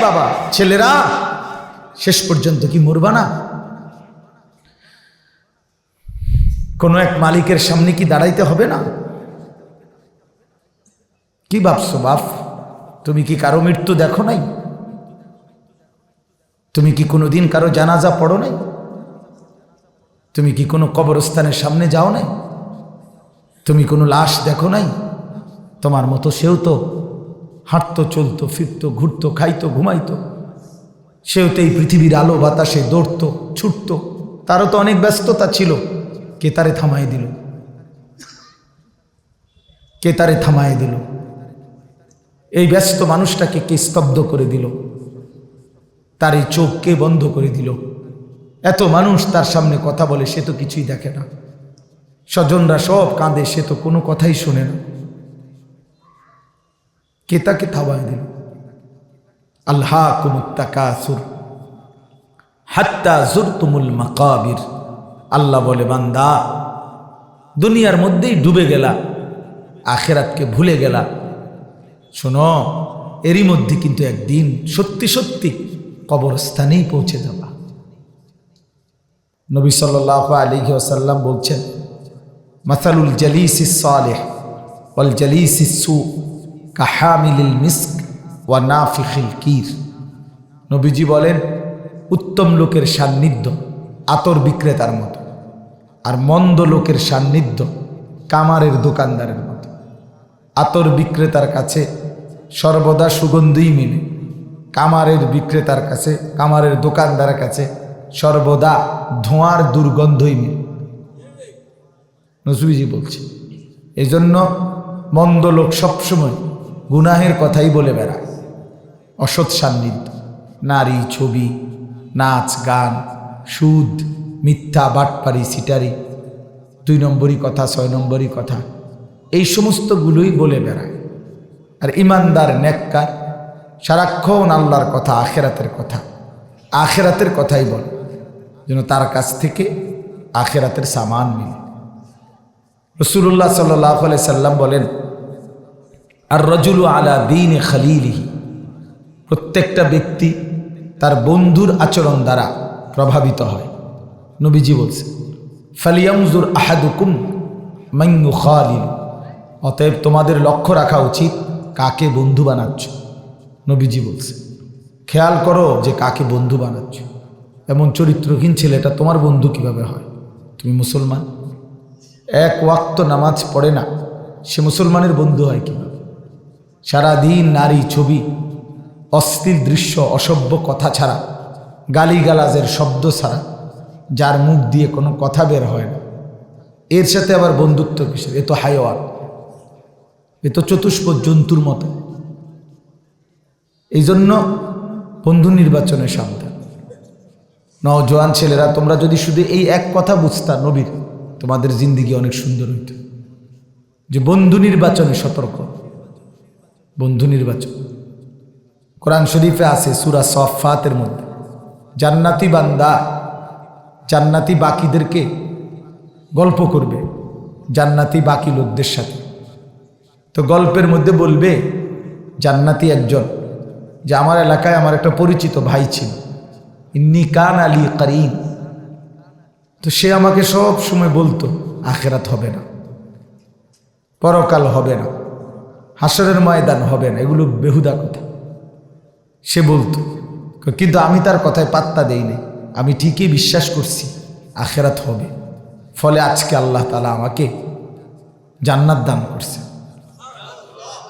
বাবা, ছেলেরা, শেষ পর্যন্ত কি মরবা না? কোনো এক মালিকের সামনে কি দাঁড়াইতে হবে না? কি ভাবছ বাপ? তুমি কি কারও মৃত্যু দেখো নাই? তুমি কি কোনোদিন কারও জানাজা পড়ো নাই? তুমি কি কোনো কবরস্থানের সামনে যাও নাই? তুমি কোনো লাশ দেখো নাই? তোমার মতো সেও তো হাঁটতো, চলতো, ফিরতো, ঘুরতো, খাইতো, ঘুমাইতো। সেও তো এই পৃথিবীর আলো, বাতাসে দৌড়তো, ছুটতো। তারও তো অনেক ব্যস্ততা ছিল। কে তারে থামাই দিল? কে তারে থামাই দিল? এই ব্যস্ত মানুষটাকে কে স্তব্ধ করে দিল? তার এই চোখ কে বন্ধ করে দিল? এত মানুষ তার সামনে কথা বলে, সে তো কিছুই দেখে না। স্বজনরা সব কাঁদে, সে তো কোনো কথাই শোনে না। কে তাকে থামায় দিল। আল্লাহ কুমুত্তাকাসুর হাত্তা জুরতুমুল মাকাবির। আল্লাহ বলে, বান্দা, দুনিয়ার মধ্যেই ডুবে গেলা, আখেরাতকে ভুলে গেলা। শোনো, এরই মধ্যে কিন্তু একদিন সত্যি সত্যি কবরস্থানেই পৌঁছে যাবা। নবী সাল্লাহ আলী বলছেন, মাসালুল জালিসি সালেহ ওয়াল জালিসি সু। কাহামিলিল মিস্ক ওয়া নাফিখিল কির। নবীজি বলেন, উত্তম লোকের সান্নিধ্য আতর বিক্রেতার মতো আর মন্দ লোকের সান্নিধ্য কামারের দোকানদারের মতো। আতর বিক্রেতার কাছে সর্বদা সুগন্ধই মিলে, কামারের বিক্রেতার কাছে, কামারের দোকানদারের কাছে সর্বদা ধোঁয়ার দুর্গন্ধই মিলে। নসুবিজি বলছে এই জন্য মন্দ লোক সবসময় গুনাহের কথাই বলে বেড়ায়। অসৎ সান্নিধ্য, নারী ছবি, নাচ, গান, সুদ, মিথ্যা বাটপারি সিটারি, দুই নম্বরই কথা, ছয় নম্বরই কথা, এই সমস্তগুলোই বলে বেড়ায়। আর ইমানদার, নেককার, সারাক্ষণ আল্লাহর কথা, আখেরাতের কথা, আখেরাতের কথাই বল, যেন তার কাছ থেকে আখেরাতের সামান মিলে। রসুল্লাহ সাল্লাহ সাল্লাম বলেন আর রজুল আলা দিন খালিলিহি। প্রত্যেকটা ব্যক্তি তার বন্ধুর আচরণ দ্বারা প্রভাবিত হয়। নবীজি বলছে ফালিয়ামজুর আহাদুকুম মাইনু খালিল অতএব তোমাদের লক্ষ্য রাখা উচিত কাকে বন্ধু বানাচ্ছ। নবীজি বলছে, খেয়াল করো যে কাকে বন্ধু বানাচ্ছ। এমন চরিত্রহীন ছেলেটা তোমার বন্ধু কীভাবে হয়? তুমি মুসলমান? এক ওয়াক্ত নামাজ পড়ে না, সে মুসলমানের বন্ধু হয় কীভাবে? সারাদিন নারী ছবি, অস্থির দৃশ্য, অসভ্য কথা ছাড়া, গালিগালাজের শব্দ ছাড়া, যার মুখ দিয়ে কোনো কথা বের হয় না। এর সাথে আবার বন্ধুত্ব কিসের? এ তো হাইওয়ান এ তো চতুষ্প জন্তুর মতো। এই জন্য বন্ধু নির্বাচনে সাবধান। নজওয়ান ছেলেরা, তোমরা যদি শুধু এই এক কথা বুঝতা নবীর, তোমাদের জিন্দিগি অনেক সুন্দর হইত। যে বন্ধু নির্বাচনে সতর্ক। বন্ধু নির্বাচন। কোরআন শরীফে আছে সুরা সফাতের মধ্যে, জান্নাতি বান্দা জান্নাতি বাকিদেরকে গল্প করবে জান্নাতি বাকি লোকদের সাথে। তো গল্পের মধ্যে বলবে, জান্নাতি একজন যে আমার এলাকায় আমার একটা পরিচিত ভাই ছিল, ইন্নি কান আলী করিম। তো সে আমাকে সব সময় বলতো, আখেরাত হবে না, পরকাল হবে না। হাসরের ময়দান হবে না, এগুলো বেহুদা কথা। সে বলতো, কিন্তু আমি তার কথায় পাত্তা দেইনি আমি ঠিকই বিশ্বাস করছি, আখেরাত হবে। ফলে আজকে আল্লাহ তালা আমাকে জান্নাত দান করছে।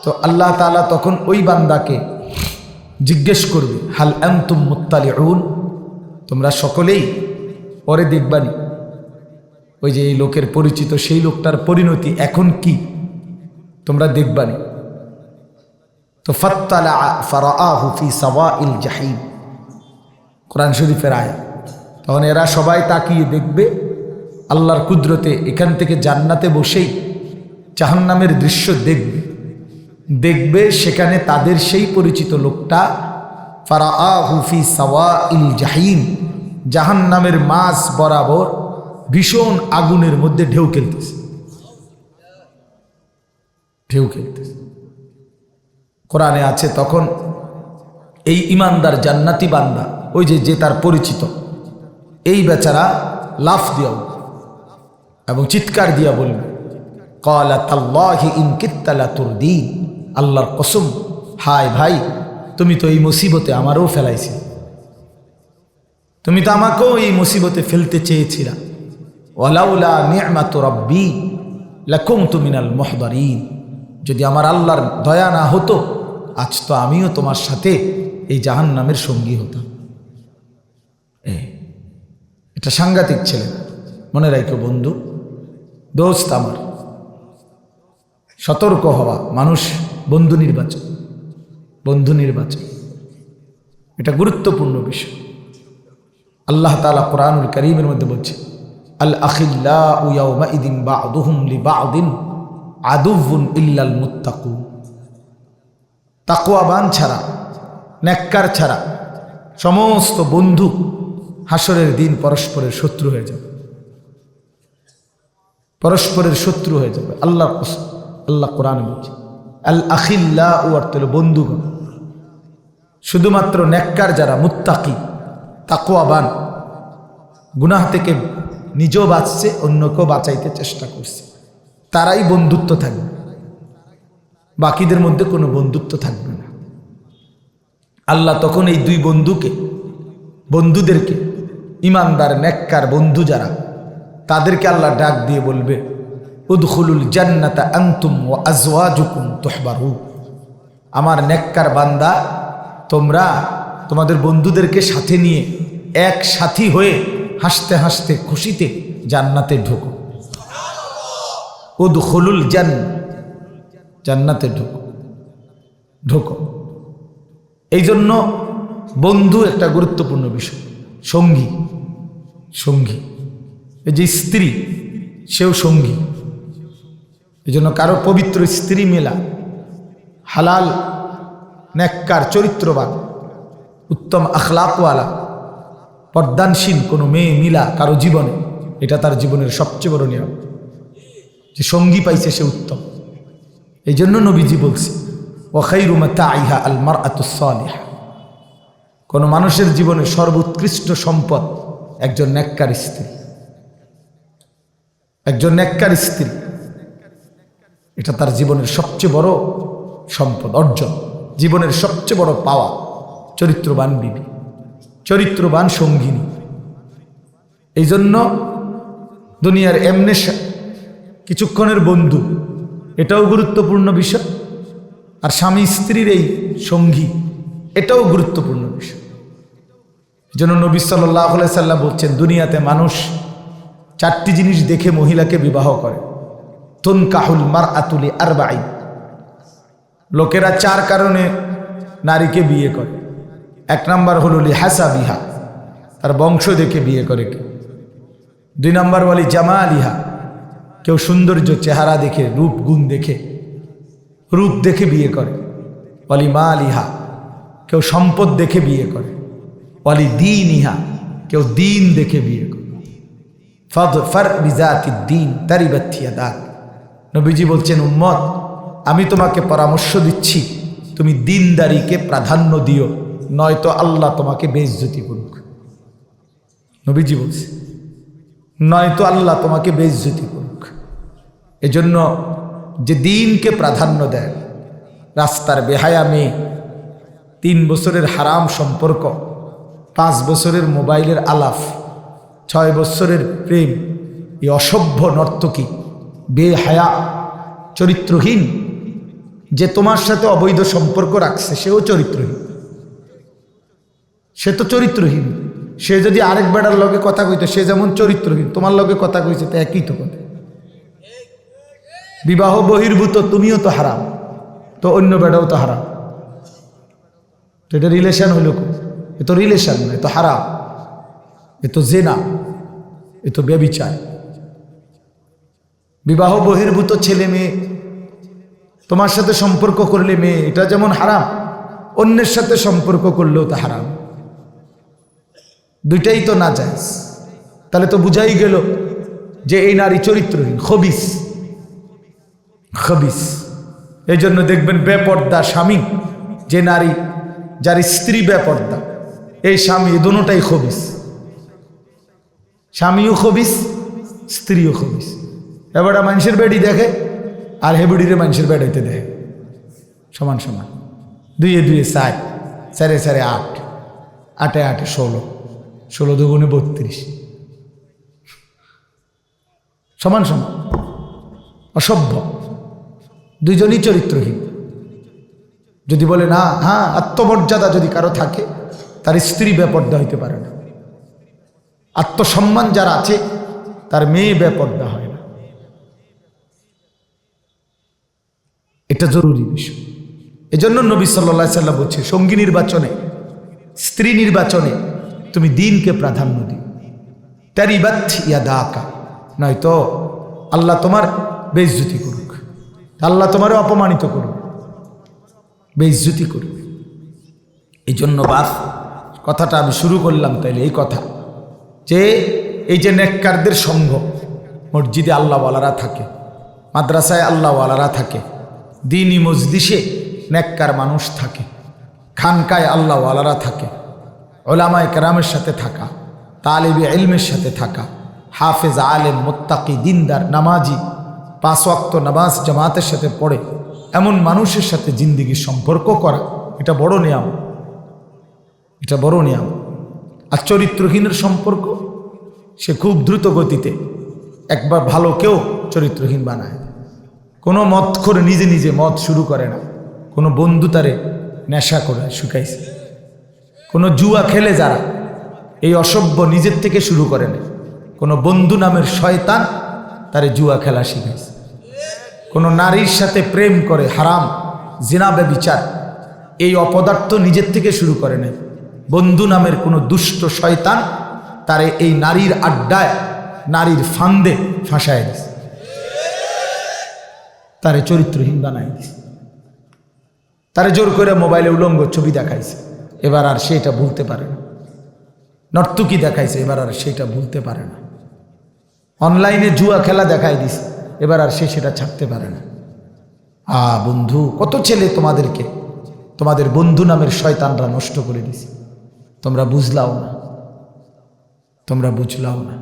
তো আল্লাহ তালা তখন ওই বান্দাকে জিজ্ঞেস করবে, হাল এমতুম মুতালি তোমরা সকলেই পরে দেখবানি ওই যে এই লোকের পরিচিত, সেই লোকটার পরিণতি এখন কি? তোমরা দেখবানি তো ফত্তালা ফি সাওয়া ইল জাহিম। কোরআন শরীফের আয়া তখন এরা সবাই তাকিয়ে দেখবে, আল্লাহর কুদরতে এখান থেকে জান্নাতে বসেই জাহান্নামের দৃশ্য দেখবে। দেখবে সেখানে তাদের সেই পরিচিত লোকটা ফারা হুফি সাওয়া ইল জাহিম, জাহান্নামের মাছ বরাবর ভীষণ আগুনের মধ্যে ঢেউ খেলতেছে। ঢেউ খেলতেছে। কোরআনে আছে তখন এই ইমানদার জান্নাতি বান্দা, ওই যে যে তার পরিচিত, এই বেচারা লাফ দিয়াও এবং চিৎকার দিয়া বলবে কলা ইনকিত্তালা তোর আল্লাহর কসম, হায় ভাই, তুমি তো এই মুসিবতে আমারও ফেলাইছি। তুমি তো আমাকেও এই মুসিবতে ফেলতে চেয়েছিলা। তুমিনাল যদি আমার আল্লাহর দয়া না হতো আজ তো আমিও তোমার সাথে এই জাহান নামের সঙ্গী হতাম। এটা সাংঘাতিক ছেলে। মনে রাখো বন্ধু, দোস্ত আমার। সতর্ক হওয়া মানুষ বন্ধু নির্বাচন বন্ধু নির্বাচন এটা গুরুত্বপূর্ণ বিষয়। আল্লাহ তালা কোরআনুল করিমের মধ্যে বলছে, আল আখিল্লা উয়াউমা ইদিন বা আদুহুম লি বা আদিন আদুভুন ইল্লাল মুত্তাকু তাকুয়াবান ছাড়া, নেককার ছাড়া সমস্ত বন্ধু হাসরের দিন পরস্পরের শত্রু হয়ে যাবে। পরস্পরের শত্রু হয়ে যাবে। আল্লাহ আল্লাহ কোরআন বলছে, আল আখিল্লা ও অর্থ হলো বন্ধুগণ। শুধুমাত্র নেককার যারা মুত্তাকি তাকুয়াবান গুনাহ থেকে নিজেও বাঁচছে, অন্যকেও বাঁচাইতে চেষ্টা করছে। তারাই বন্ধুত্ব থাকবে। বাকিদের মধ্যে কোনো বন্ধুত্ব থাকবে না। আল্লাহ তখন এই দুই বন্ধুকে, বন্ধুদেরকে, ইমানদার, নেককার বন্ধু যারা, তাদেরকে আল্লাহ ডাক দিয়ে বলবে, উদখুলুল জান্নাতা আংতুম ও আজওয়াজুকুম তোহবারু আমার নেককার বান্দা, তোমরা তোমাদের বন্ধুদেরকে সাথে নিয়ে এক সাথী হয়ে হাসতে হাসতে খুশিতে জান্নাতে ঢুকো। উদখুলুল জান জান্নাতে ঢুকো। ঢুকো। এই জন্য বন্ধু একটা গুরুত্বপূর্ণ বিষয়। সঙ্গী। সঙ্গী। এই যে স্ত্রী, সেও সঙ্গী। এই জন্য কারও পবিত্র স্ত্রী মেলা, হালাল নেককার চরিত্রবান উত্তম আখলাকওয়ালা পর্দানসীন কোনো মেয়ে মিলা কারও জীবনে, এটা তার জীবনের সবচেয়ে বড় নিয়ম। যে সঙ্গী পাইছে সে উত্তম। এই জন্য নবীজি বলছে ওখাইরুমাতা আইহা আল মার আতুসালিহা কোনো মানুষের জীবনে সর্বোৎকৃষ্ট সম্পদ একজন নেককার স্ত্রী। একজন নেককার স্ত্রী, এটা তার জীবনের সবচেয়ে বড় সম্পদ, অর্জন। জীবনের সবচেয়ে বড় পাওয়া, চরিত্রবান বিবি, চরিত্রবান সঙ্গিনী। এই জন্য দুনিয়ার এমনে কিছুক্ষণের বন্ধু এটাও গুরুত্বপূর্ণ বিষয়। আর স্বামী স্ত্রীর এই সঙ্গী, এটাও গুরুত্বপূর্ণ বিষয়। যেন নবী সাল্লাহ সাল্লাম বলছেন, দুনিয়াতে মানুষ চারটি জিনিস দেখে মহিলাকে বিবাহ করে। তুন কাহুল মার আতুলি আর বাই লোকেরা চার কারণে নারীকে বিয়ে করে। এক নাম্বার হলো লিহাসা বিহা তার বংশ দেখে বিয়ে করে দুই নাম্বার বলি জামা আলিহা কেউ সৌন্দর্য চেহারা দেখে, রূপ, গুণ দেখে, রূপ দেখে বিয়ে করে। বলি মা আলিহা, কেউ সম্পদ দেখে বিয়ে করে। অলি দিন ইহা, কেউ দিন দেখে বিয়ে করে। ফদ, ফর বিজাতি দিন তারি বাথিয়া দাগ নবীজি বলছেন, উম্মত, আমি তোমাকে পরামর্শ দিচ্ছি, তুমি দিনদারিকে প্রাধান্য দিও, নয়তো আল্লাহ তোমাকে বেজ্জতি করুক। নবীজি বলছে নয়তো আল্লাহ তোমাকে বেজ্জতি করুক। এজন্য যে দিনকে প্রাধান্য দেয়, রাস্তার বেহায়া মেয়ে তিন বছরের হারাম সম্পর্ক, পাঁচ বছরের মোবাইলের আলাফ ছয় বছরের প্রেম, এই অসভ্য নর্তকী, বেহায়া, চরিত্রহীন, যে তোমার সাথে অবৈধ সম্পর্ক রাখছে, সেও চরিত্রহীন। সে তো চরিত্রহীন। সে যদি আরেক বেড়ার লগে কথা কইতো, সে যেমন চরিত্রহীন, তোমার লগে কথা কইছে, তো একই তো কথা। বিবাহ বহির্ভূত, তুমিও তো হারাম, তো অন্য বেড়াও তো হারাম। তো এটা রিলেশান হইল? এ তো রিলেশন না, এ তো হারাম, এ তো জেনা, এ তো ব্যবিচার। বিবাহ বহির্ভূত ছেলে মেয়ে, তোমার সাথে সম্পর্ক করলে মেয়ে, এটা যেমন হারাম, অন্যের সাথে সম্পর্ক করলেও তা হারাম। দুইটাই তো না যায় তাহলে তো বুঝাই গেল যে এই নারী চরিত্রহীন, খবিস। খবিস। এই জন্য দেখবেন বেপর্দা স্বামী, যে নারী যার স্ত্রী বেপর্দা, এই স্বামী দুটাই খবিস। স্বামীও খবিস, স্ত্রীও খবিস। এবারটা মানুষের বেডি দেখে, আর হেবুডিরে মানুষের বেড়াইতে দেখে। সমান সমান। দুইয়ে দুইয়ে ষাট চারে চারে আট, আটে আটে ষোলো ষোলো দুগুণে বত্রিশ। সমান সমান। অসভ্য। দুইজনই চরিত্রহীন। যদি বলে না হ্যাঁ আত্মমর্যাদা যদি কারও থাকে, তার স্ত্রী বেপর্দা হইতে পারে না। আত্মসম্মান যার আছে, তার মেয়ে বেপর্দা হয় না। এটা জরুরি বিষয়। এজন্য নবী সাল্লা সাল্লাম বলছে, সঙ্গী নির্বাচনে, স্ত্রী নির্বাচনে তুমি দিনকে প্রাধান্য দিও। তার ইবাত ইয়া দাকা নয়তো আল্লাহ তোমার বেইজ্জতি করুক। আল্লাহ তোমার অপমানিত করুক, বেইজ্জতি করবে এই জন্য বাস কথাটা আমি শুরু করলাম তাইলে এই কথা যে, এই যে নেককারদের সঙ্গ, মসজিদে আল্লাহওয়ালারা থাকে, মাদ্রাসায় আল্লাহওয়ালারা থাকে দিনই মজলিসে নেককার মানুষ থাকে, খানকায় আল্লাহওয়ালারা থাকে, ওলামায় কেরামের সাথে থাকা, তালেবি এলমের সাথে থাকা, হাফেজ আলেম, মোত্তাকি, দিনদার, নামাজি পাঁচ ওয়াক্ত নামাজ জামাতের সাথে পড়ে, এমন মানুষের সাথে জিন্দিগির সম্পর্ক করা, এটা বড় নিয়ম। এটা বড় নিয়ম। আর চরিত্রহীনের সম্পর্ক, সে খুব দ্রুত গতিতে একবার ভালো কেউ চরিত্রহীন বানায়। কোনো মত করে নিজে নিজে মদ শুরু করে না। কোনো বন্ধু তারে নেশা করে, শুকাইছে। কোনো জুয়া খেলে যারা, এই অসভ্য নিজের থেকে শুরু করে না কোনো বন্ধু নামের শয়তান তারে জুয়া খেলা শিখাইছে। কোনো নারীর সাথে প্রেম করে হারাম জিনাবে বিচার এই অপদার্থ নিজের থেকে শুরু করে নেয় বন্ধু নামের কোনো দুষ্ট শয়তান তারে এই নারীর আড্ডায়, নারীর ফান্দে ফাঁসায় দিছে। তারে চরিত্রহীন বানাই দিছে। তারে জোর করে মোবাইলে উলঙ্গ ছবি দেখাইছে। এবার আর সেটা ভুলতে পারে না। নর্তুকি দেখাইছে, এবার আর সেটা ভুলতে পারে না। অনলাইনে জুয়া খেলা দেখাই দিছে। এবার আর সে সেটা ছাড়তে পারে না। আ, বন্ধু, কত ছেলে তোমাদেরকে, তোমাদের বন্ধু নামের শয়তানরা নষ্ট করে দিছে। তোমরা বুঝলাও না। তোমরা বুঝলাও না।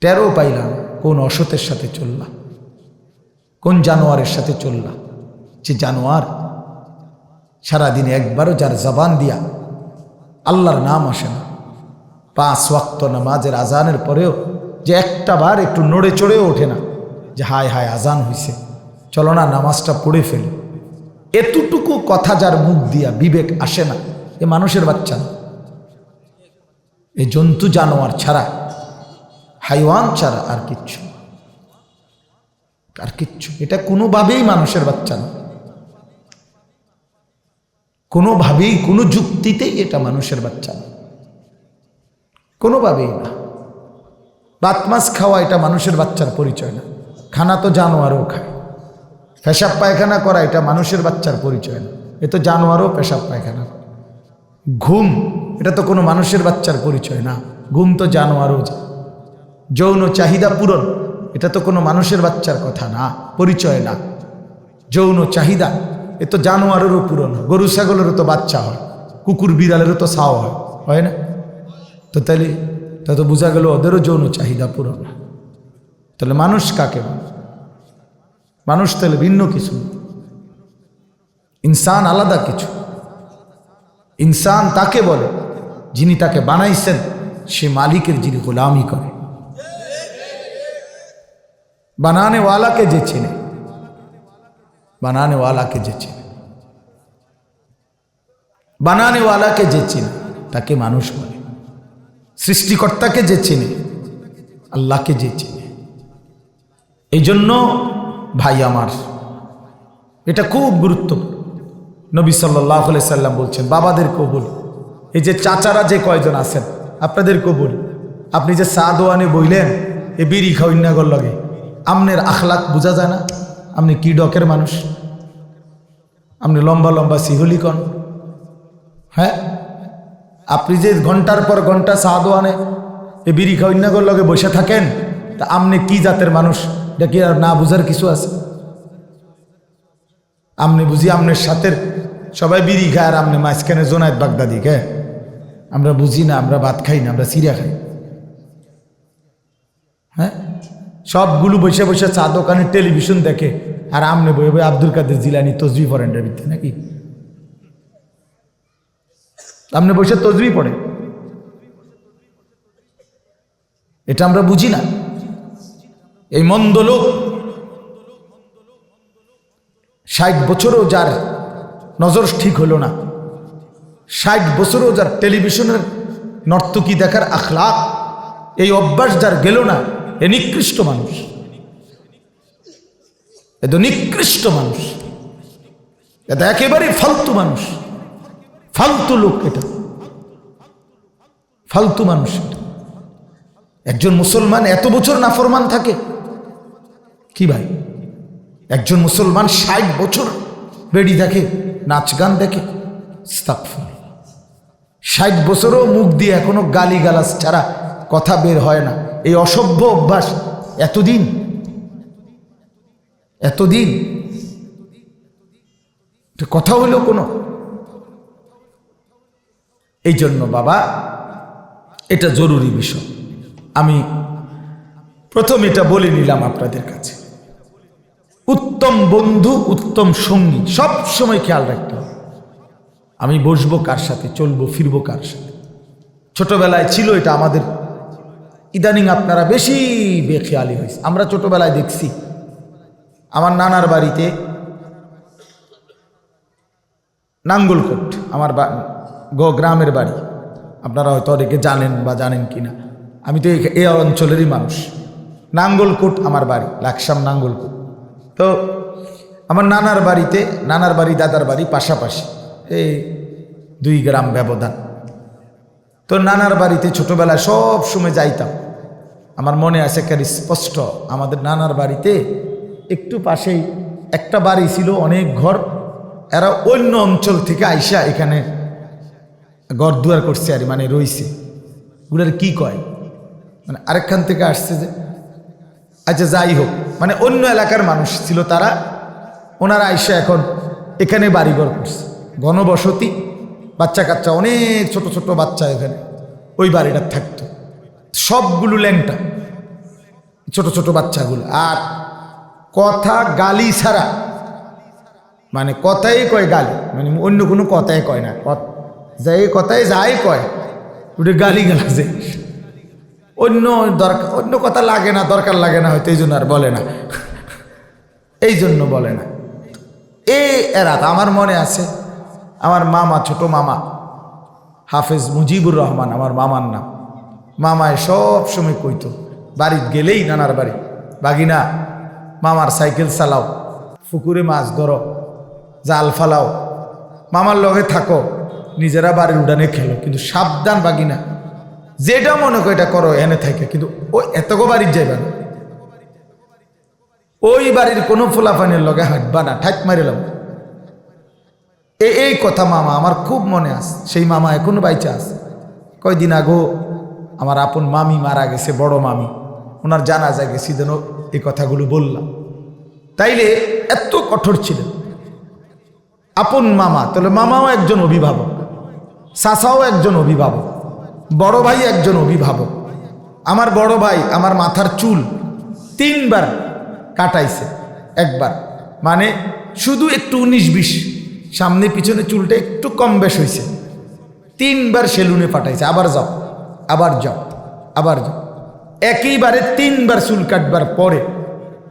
টেরো পাইলাম কোন অসতের সাথে চললাম। কোন জানোয়ারের সাথে চললাম। যে জানোয়ার সারাদিনে একবারও যার জবান দিয়া আল্লাহর নাম আসে না। পাঁচ ওয়াক্ত নামাজের আজানের পরেও যে একটা বার একটু নড়ে চড়েও ওঠে না। যে হায় হায় আজান হইছে। চলো না, নামাজটা পড়ে ফেলি। এতটুকু কথা যার মুখ দিয়া বিবেক আসে না, এ মানুষের বাচ্চা না। এ জন্তু জানোয়ার ছাড়া, হাইওয়ান ছাড়া আর কিচ্ছু আর কিচ্ছু এটা কোনোভাবেই মানুষের বাচ্চা না। কোনোভাবেই, কোনো যুক্তিতেই এটা মানুষের বাচ্চা না। কোনোভাবেই না। বাত মাছ খাওয়া এটা মানুষের বাচ্চার পরিচয় না। খানা তো জানোয়ারও খায়। পেশাব পায়খানা করা এটা মানুষের বাচ্চার পরিচয় না। এ তো জানোয়ারও পেশাব পায়খানা। ঘুম, এটা তো কোনো মানুষের বাচ্চার পরিচয় না। ঘুম তো জানোয়ারও যৌন চাহিদা পূরণ, এটা তো কোনো মানুষের বাচ্চার কথা না, পরিচয় না। যৌন চাহিদা, এ তো জানোয়ারেরও পূরণ হয়। গরু, ছাগলেরও তো বাচ্চা হয়। কুকুর, বিড়ালেরও তো ছাও হয়। হয় না? তো তাহলে তা তো বোঝা গেল ওদেরও যৌন চাহিদা পূরণ। তাহলে মানুষ কাকে মানুষ তাহলে ভিন্ন কিছু ইনসান আলাদা কিছু। ইনসান তাকে বলে যিনি তাকে বানাইছেন, সে মালিকের যিনি গোলামি করে। বানানে ওয়ালাকে যে চেনে বানানে ওয়ালাকে যে চেনে। বানানে ওয়ালাকে যে চেনে, তাকে মানুষ বলে। সৃষ্টিকর্তাকে যে চেনে, আল্লাহকে যে চেনে। এই জন্য ভাই আমার, এটা খুব গুরুত্বপূর্ণ। নবী সাল্লাহ সাল্লাম বলছেন বাবাদেরকেও বলি এই যে চাচারা যে কয়জন আছেন আপনাদেরকেও বলি আপনি যে চা দোয়ানে বইলেন, এ বিড়ি খাওয়ার লগে। আমনের আখলাক বোঝা যায় না, আপনি কি ডকের মানুষ? আপনি লম্বা লম্বা সিহুলি কন। হ্যাঁ? আপনি যে ঘণ্টার পর ঘণ্টা চা দোয়ানে এ বিড়ি খাওয়ার লগে বসে থাকেন, তা আপনি কি জাতের মানুষ? এটা কি আর না বুঝার কিছু আছে? আপনি বুঝি আপনার সাথে সবাই বিড়ি খায় আর আমনে মাঝখানে জোনায়ত বাগদাদি, কে? আমরা বুঝি না, আমরা ভাত খাই না, আমরা সিরিয়া খাই। হ্যাঁ? সবগুলো বসে বসে চা দোকানে টেলিভিশন দেখে, আর আমনে বই আব্দুল কাদের জিলানি তসবি পড়েন ভিত্তি নাকি? আমনে বসে তজবি পড়ে। এটা আমরা বুঝি না। এই মন্দ লোক ষাট বছরও যার নজর ঠিক হলো না। ষাট বছরও যার টেলিভিশনের নর্তকী দেখার আখলাক এই অভ্যাস যার গেল না, এ নিকৃষ্ট মানুষ। এ তো নিকৃষ্ট মানুষ। এটা একেবারে ফালতু মানুষ। ফালতু লোক এটা। ফালতু মানুষ এটা। একজন মুসলমান এত বছর নাফরমান থাকে, কি ভাই? একজন মুসলমান ষাট বছর বেড়ি দেখে, নাচ গান দেখে ষাট বছরও মুখ দিয়ে এখনও গালি গালাস ছাড়া কথা বের হয় না। এই অসভ্য অভ্যাস এতদিন এতদিন। কথা হইল কোনো? এই জন্য বাবা, এটা জরুরি বিষয়। আমি প্রথম এটা বলে নিলাম আপনাদের কাছে। উত্তম বন্ধু, উত্তম সঙ্গী, সব সময় খেয়াল রাখতে হবে। আমি বসবো কার সাথে, চলবো, ফিরবো কার সাথে। ছোটবেলায় ছিল এটা আমাদের। ইদানিং আপনারা বেশি বেখেয়ালি হয়েছে। আমরা ছোটবেলায় দেখছি, আমার নানার বাড়িতে নাঙ্গলকোট, আমার গ, গ্রামের বাড়ি। আপনারা হয়তো অনেকে জানেন বা জানেন কি না আমি তো এই- অঞ্চলেরই মানুষ। নাঙ্গলকোট আমার বাড়ি, লাকসাম নাঙ্গলকোট। তো আমার নানার বাড়িতে, নানার বাড়ি, দাদার বাড়ি পাশাপাশি এই দুই গ্রাম ব্যবধান। তো নানার বাড়িতে ছোটোবেলায় সব সময় যাইতাম। আমার মনে আছে একেবারে স্পষ্ট, আমাদের নানার বাড়িতে একটু পাশেই একটা বাড়ি ছিল, অনেক ঘর। এরা অন্য অঞ্চল থেকে আইসা এখানে ঘর দুয়ার করছে আর মানে রইছে। ওগুলার কি কয়? মানে আরেকখান থেকে আসছে যে আচ্ছা যাই হোক মানে অন্য এলাকার মানুষ ছিল তারা, ওনারা আইসা এখন এখানে বাড়িঘর করছে। ঘনবসতি বাচ্চা কাচ্চা অনেক ছোট ছোট বাচ্চা এখানে, ওই বাড়িটা থাকতো। সবগুলো ল্যাংটা, ছোট ছোট বাচ্চাগুলো। আর কথা গালি ছাড়া মানে কথাই কয় গালি মানে অন্য কোনো কথাই কয় না। যাই কথাই যাই কয়। ওটা গালি গালাজে অন্য দরকার অন্য কথা লাগে না, দরকার লাগে না হয়তো, এই জন্য আর বলে না। এই জন্য বলে না। এই এরাত আমার মনে আছে। আমার মামা, ছোট মামা। হাফেজ মুজিবুর রহমান, আমার মামার নাম। মামায় সব সময় কইতো, বাড়ি গেলেই নানার বাড়ি। বাগিনা, মামার সাইকেল চালাও, পুকুরে মাছ ধরো, জাল ফালাও। মামার লগে থাকো। নিজেরা বাড়ির উডানে খেলো, কিন্তু সাবধান বাকি না যেটা মনে করো এটা করো, এনে থাকে, কিন্তু ওই এতগো বাড়ির যাইবা না। ওই বাড়ির কোনো ফুলাফানির লগে হাঁটবা না ঠাক মারিলাম এ, এই কথা মামা, আমার খুব মনে আছে, সেই মামা এখনও বাইচা আছে। কয়দিন আগো আমার আপন মামি মারা গেছে, বড় মামি। ওনার জানা যায় গেছি, যেন এই কথাগুলো বললাম। তাইলে এত কঠোর ছিলেন। আপন মামা, তাহলে মামাও একজন অভিভাবক। চাচাও একজন অভিভাবক, বড় ভাই একজন অভিভাবক। আমার বড় ভাই আমার মাথার চুল তিনবার কাটাইছে, একবার। মানে শুধু একটু উনিশ বিশ, সামনে পিছনে চুলটা একটু কম বেশ হয়েছে তিনবার সেলুনে পাঠাইছে আবার যাও আবার যাও আবার যাও। একইবারে তিনবার চুল কাটবার পরে,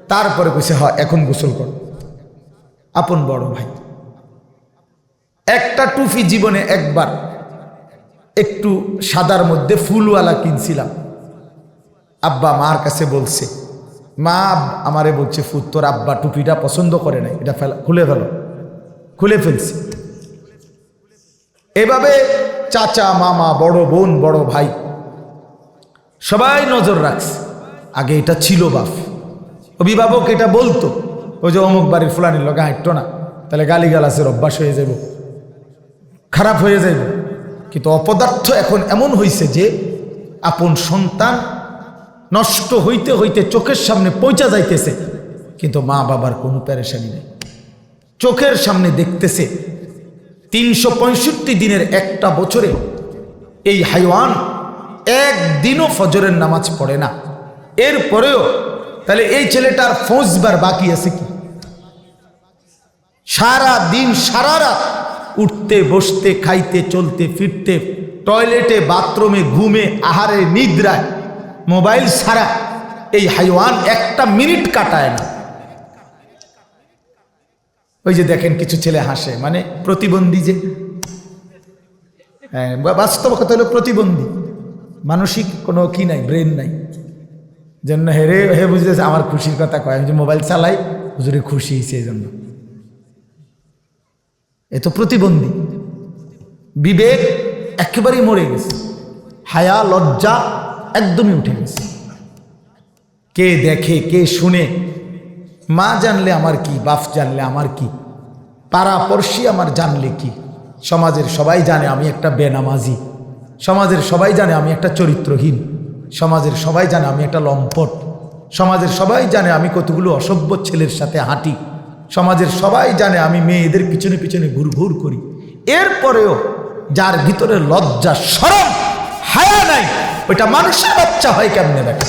তারপরে কইছে, হয়, এখন গোসল কর। আপন বড় ভাই। একটা টুফি জীবনে একবার একটু সাদার মধ্যে ফুলওয়ালা কিনছিলাম। আব্বা মার কাছে বলছে, মা, আমারে বলছে ফুট তোর আব্বা টুপিটা পছন্দ করে নাই। এটা ফেলা, খুলে ফেলো। খুলে ফেলছি। এভাবে চাচা, মামা, বড় বোন, বড় ভাই সবাই নজর রাখছে। আগে এটা ছিল বাপ অভিভাবক এটা বলতো, ওই যে অমুক বাড়ির ফুলানির লগে হাঁটতো না, তাহলে গালিগালাসের অভ্যাস হয়ে যাব খারাপ হয়ে যাইব। কিন্তু অপদার্থ এখন এমন হয়েছে যে আপন সন্তান নষ্ট হইতে হইতে চোখের সামনে পৌঁছা যাইতেছে, কিন্তু মা বাবার কোনো প্যারেশানি নেই। চোখের সামনে দেখতেছে তিনশো পঁয়ষট্টি দিনের একটা বছরে এই হাইওয়ান একদিনও ফজরের নামাজ পড়ে না। এরপরেও তাহলে এই ছেলেটার ফৌজবার বাকি আছে কি? সারা দিন, সারা রাত উঠতে, বসতে, খাইতে, চলতে, ফিরতে, টয়লেটে, বাথরুমে, ঘুমে, আহারে, নিদ্রায়, মোবাইল ছাড়া এই হাইওয়ান একটা মিনিট কাটায় না। ওই যে দেখেন কিছু ছেলে হাসে মানে প্রতিবন্ধী যে। হ্যাঁ বাস্তব কথা হলো প্রতিবন্ধী। মানসিক কোনো কি নাই, ব্রেন নাই। জন্য হেরে হে বুঝতেছে, আমার খুশির কথা কয় যে মোবাইল চালাই, হুজুরে খুশি এই জন্য। এ তো প্রতিবন্ধী। বিবেক একেবারেই মরে গেছে। হায়া, লজ্জা একদমই উঠে গেছে। কে দেখে, কে শুনে? মা জানলে আমার কি, বাপ জানলে আমার কি? পাড়া পড়শি আমার জানলে কি? সমাজের সবাই জানে আমি একটা বেনামাজি। সমাজের সবাই জানে আমি একটা চরিত্রহীন। সমাজের সবাই জানে আমি একটা লম্পট। সমাজের সবাই জানে আমি কতগুলো অসভ্য ছেলের সাথে হাঁটি। সমাজের সবাই জানে আমি মেয়েদের পিছনে পিছনে ঘুর ঘুর করি। এরপরেও যার ভিতরে লজ্জা সরম হায়া নাই, ওইটা মানুষের বাচ্চা হয় কেমনে বেটা?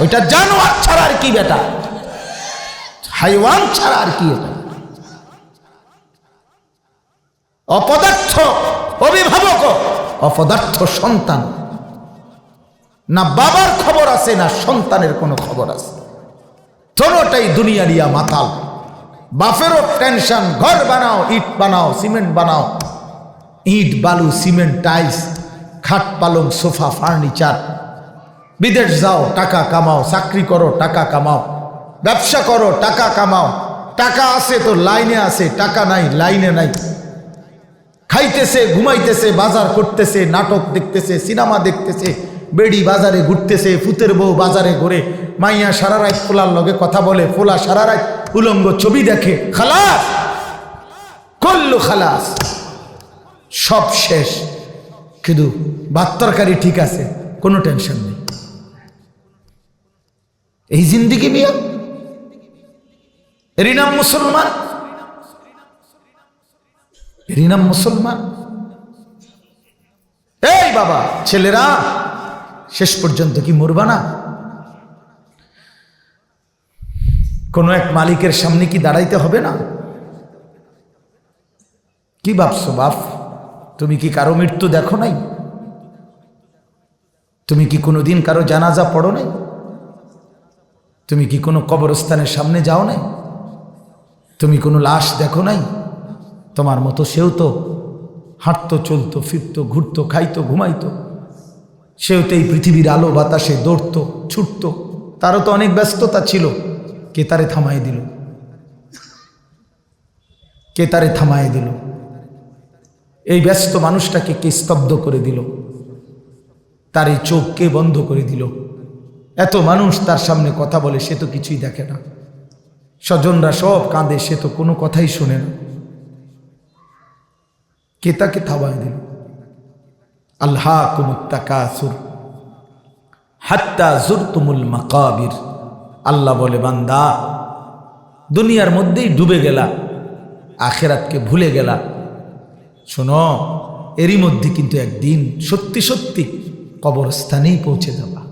ওইটা জানোয়ার ছাড়া আর কি বেটা? হাইওয়ান ছাড়া আর কি এটা? অপদার্থ অভিভাবক, অপদার্থ সন্তান। না বাবার খবর আছে, না সন্তানের কোনো খবর আছে। দোনোটাই দুনিয়ারিয়া মাতাল। বাপেরও টেনশন, ঘর বানাও, ইট বানাও, সিমেন্ট বানাও। ইট, বালু, সিমেন্ট, টাইলস, খাট, পালং, সোফা, ফার্নিচার। বিদেশ যাও, টাকা কামাও, চাকরি করো, টাকা কামাও। ব্যবসা করো, টাকা কামাও। টাকা আছে তো লাইনে আছে, টাকা নাই, লাইনে নাই। খাইতেছে, ঘুমাইতেছে, বাজার করতেছে, নাটক দেখতেছে, সিনেমা দেখতেছে বেড়ি বাজারে ঘুরতেছে, ফুতের বউ বাজারে ঘুরে। মাইয়া সারা রাত ফোলার লগে কথা বলে, ফোলা সারা রাত উলঙ্গ ছবি দেখে, খালাস! করল খালাস। সব শেষ। কিন্তু ভাত তরকারি ঠিক আছে, কোনো টেনশন নেই। এই জিন্দিগি মিয়া? রিনাম মুসলমান? রিনাম মুসলমান? এই বাবা, ছেলেরা! শেষ পর্যন্ত কি মরবা না? কোনো এক মালিকের সামনে কি দাঁড়াইতে হবে না? কি ভাবছ বাপ? তুমি কি কারও মৃত্যু দেখো নাই? তুমি কি কোনো দিন কারও জানাজা পড়ো নাই? তুমি কি কোনো কবরস্থানের সামনে যাও নাই? তুমি কোনো লাশ দেখো নাই? তোমার মতো সেও তো হাঁটতো, চলতো, ফিরতো, ঘুরতো, খাইতো, ঘুমাইতো। সেও তো এই পৃথিবীর আলো, বাতাসে দৌড়তো, ছুটতো। তারও তো অনেক ব্যস্ততা ছিল। কে তারে থামাই দিল? কে তারে থামাই দিল? এই ব্যস্ত মানুষটাকে কে স্তব্ধ করে দিল? তার এই চোখ কে বন্ধ করে দিল? এত মানুষ তার সামনে কথা বলে, সে তো কিছুই দেখে না। স্বজনরা সব কাঁদে, সে তো কোনো কথাই শোনে না। কে তাকে থাবায় দিল? আল্লাহ হাত্তা জুরতুমুল মাকাবির। আল্লাহ বলে, বান্দা, দুনিয়ার মধ্যেই ডুবে গেলা, আখেরাতকে ভুলে গেলা। শোনো, এরই মধ্যে কিন্তু একদিন সত্যি সত্যি কবরস্থানেই পৌঁছে যাবা।